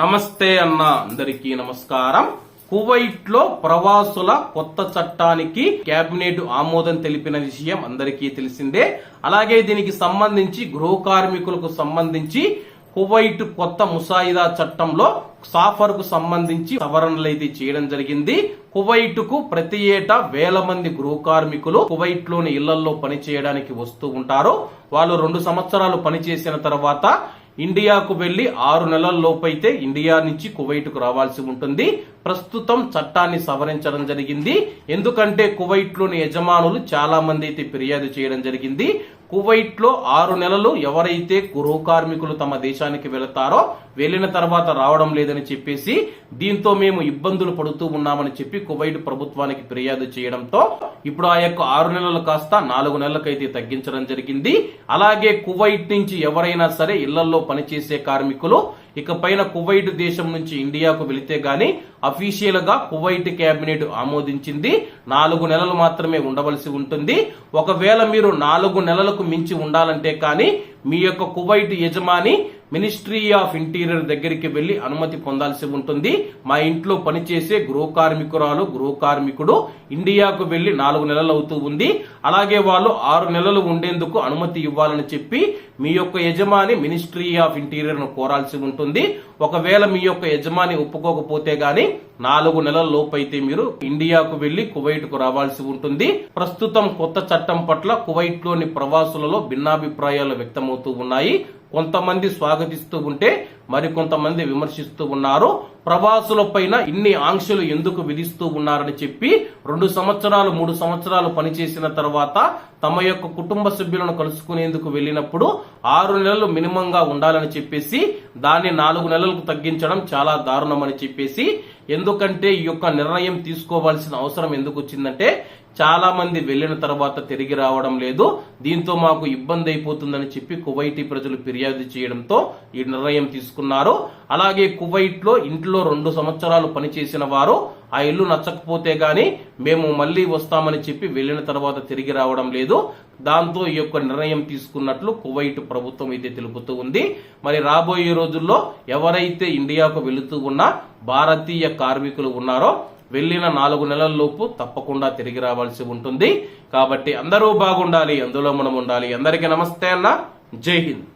నమస్తే అన్న అందరికీ నమస్కారం. కువైట్లో ప్రవాసుల కొత్త చట్టానికి కేబినెట్ ఆమోదం తెలిపిన విషయం అందరికీ తెలిసిందే. అలాగే దీనికి సంబంధించి గృహ కార్మికులకు సంబంధించి కువైట్ కొత్త ముసాయిదా చట్టంలో సాఫర్కు సంబంధించి సవరణలు అయితే చేయడం జరిగింది. కువైట్కు ప్రతి ఏటా వేల మంది గృహ కార్మికులు కువైట్లోని ఇళ్ళలో పని చేయడానికి వస్తూ ఉంటారు. వాళ్ళు రెండు సంవత్సరాలు పనిచేసిన తర్వాత ఇండియాకు వెళ్ళి ఆరు నెలల లోపైతే ఇండియా నుంచి కువైట్కు రావాల్సి ఉంటుంది. ప్రస్తుతం చట్టాన్ని సవరించడం జరిగింది. ఎందుకంటే కువైట్లోని యజమానులు చాలా మంది అయితే ఫిర్యాదు చేయడం జరిగింది. కువైట్లో ఆరు నెలలు ఎవరైతే గృహ కార్మికులు తమ దేశానికి వెళతారో వెళ్ళిన తర్వాత రావడం లేదని చెప్పేసి దీంతో మేము ఇబ్బందులు పడుతూ ఉన్నామని చెప్పి కువైట్ ప్రభుత్వానికి ఫిర్యాదు చేయడంతో ఇప్పుడు ఆ యొక్క ఆరు నెలలు కాస్త నాలుగు నెలలకైతే తగ్గించడం జరిగింది. అలాగే కువైట్ నుంచి ఎవరైనా సరే ఇళ్ళలో పనిచేసే కార్మికులు ఇక పైన కువైట్ దేశం నుంచి ఇండియాకు వెళితే గాని అఫీషియల్గా కువైట్ కేబినెట్ ఆమోదించింది. నాలుగు నెలలు మాత్రమే ఉండవలసి ఉంటుంది. ఒకవేళ మీరు నాలుగు నెలలకు మించి ఉండాలంటే కానీ మీ యొక్క కువైట్ యజమాని మినిస్ట్రీ ఆఫ్ ఇంటీరియర్ దగ్గరికి వెళ్ళి అనుమతి పొందాల్సి ఉంటుంది. మా ఇంట్లో పనిచేసే గృహ కార్మికురాలు గృహ కార్మికుడు ఇండియాకు వెళ్ళి నాలుగు నెలలు అవుతూ ఉంది. అలాగే వాళ్ళు ఆరు నెలలు ఉండేందుకు అనుమతి ఇవ్వాలని చెప్పి మీ యొక్క యజమాని మినిస్ట్రీ ఆఫ్ ఇంటీరియర్ను కోరాల్సి ఉంటుంది. ఒకవేళ మీ యొక్క యజమాని ఒప్పుకోకపోతే గాని నాలుగు నెలల లోపైతే మీరు ఇండియాకు వెళ్ళి కువైట్కు రావాల్సి ఉంటుంది. ప్రస్తుతం కొత్త చట్టం పట్ల కువైట్లోని ప్రవాసులలో భిన్నాభిప్రాయాలు వ్యక్తమవుతూ ఉన్నాయి. కొంతమంది స్వాగతిస్తూ ఉంటే మరికొంతమంది విమర్శిస్తూ ఉన్నారు. ప్రవాసుల పైన ఇన్ని ఆంక్షలు ఎందుకు విధిస్తూ ఉన్నారని చెప్పి రెండు సంవత్సరాలు మూడు సంవత్సరాలు పనిచేసిన తర్వాత తమ యొక్క కుటుంబ సభ్యులను కలుసుకునేందుకు వెళ్ళినప్పుడు ఆరు నెలలు మినిమంగా ఉండాలని చెప్పేసి దాన్ని నాలుగు నెలలకు తగ్గించడం చాలా దారుణమని చెప్పేసి ఎందుకంటే ఈ యొక్క నిర్ణయం తీసుకోవాల్సిన అవసరం ఎందుకు వచ్చిందంటే చాలా మంది వెళ్ళిన తర్వాత తిరిగి రావడం లేదు. దీంతో మాకు ఇబ్బంది అయిపోతుందని చెప్పి కువైటీ ప్రజలు ఫిర్యాదు చేయడంతో ఈ నిర్ణయం తీసుకున్నారు. అలాగే కువైట్లో ఇంట్లో రెండు సంవత్సరాలు పనిచేసిన వారు ఆ ఇల్లు నచ్చకపోతే గాని మేము మళ్ళీ వస్తామని చెప్పి వెళ్ళిన తర్వాత తిరిగి రావడం లేదు. దాంతో ఈ యొక్క నిర్ణయం తీసుకున్నట్లు కువైట్ ప్రభుత్వం అయితే తెలుపుతూ ఉంది. మరి రాబోయే రోజుల్లో ఎవరైతే ఇండియాకు వెళుతూ ఉన్న భారతీయ కార్మికులు ఉన్నారో వెళ్ళిన నాలుగు నెలల్లోపు తప్పకుండా తిరిగి రావాల్సి ఉంటుంది. కాబట్టి అందరూ బాగుండాలి అందులో మనం ఉండాలి. అందరికీ నమస్తే అన్న. జై హింద్.